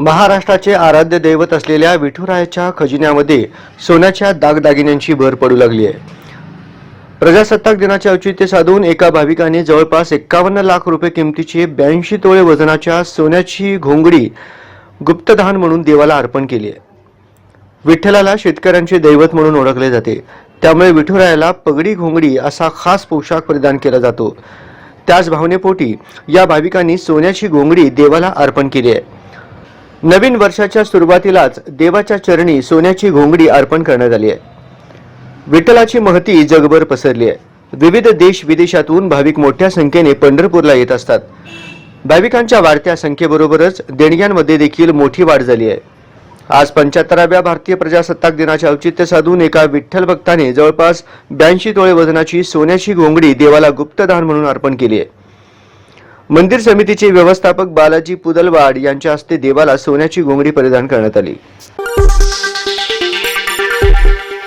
महाराष्ट्राचे आराध्य दैवत असलेल्या विठुरायाच्या खजिन्यामध्ये सोन्याच्या दागदागिन्यांची भर पडू लागली आहे. प्रजासत्ताक दिनाचे औचित्य साधून एका भाविकाने जवळपास एक्कावन्न लाख रुपये किमतीची ब्याऐंशी तोळे वजनाच्या सोन्याची घोंगडी गुप्तदान म्हणून देवाला अर्पण केली आहे. विठ्ठलाला शेतकऱ्यांचे दैवत म्हणून ओळखले जाते. त्यामुळे विठुरायाला पगडी घोंगडी असा खास पोशाख परिधान केला जातो. त्याच भावनेपोटी या भाविकांनी सोन्याची घोंगडी देवाला अर्पण केली आहे. नवीन वर्षाच्या सुरुवातीलाच देवाच्या चरणी सोन्याची घोंगडी अर्पण करण्यात आली आहे. विठ्ठलाची महती जगभर पसरली आहे. विविध देश विदेशातून भाविक मोठ्या संख्येने पंढरपूरला येत असतात. भाविकांच्या वाढत्या संख्येबरोबरच देणग्यांमध्ये देखील मोठी वाढ झाली आहे. आज पंच्याहत्तराव्या भारतीय प्रजासत्ताक दिनाचे औचित्य साधून एका विठ्ठल भक्ताने जवळपास ब्याऐंशी तोळे वजनाची सोन्याची घोंगडी देवाला गुप्तदान म्हणून अर्पण केली आहे. मंदिर समितीचे व्यवस्थापक बालाजी पुदलवाड यांच्या हस्ते देवाला सोन्याची घोंगडी परिधान करण्यात आली.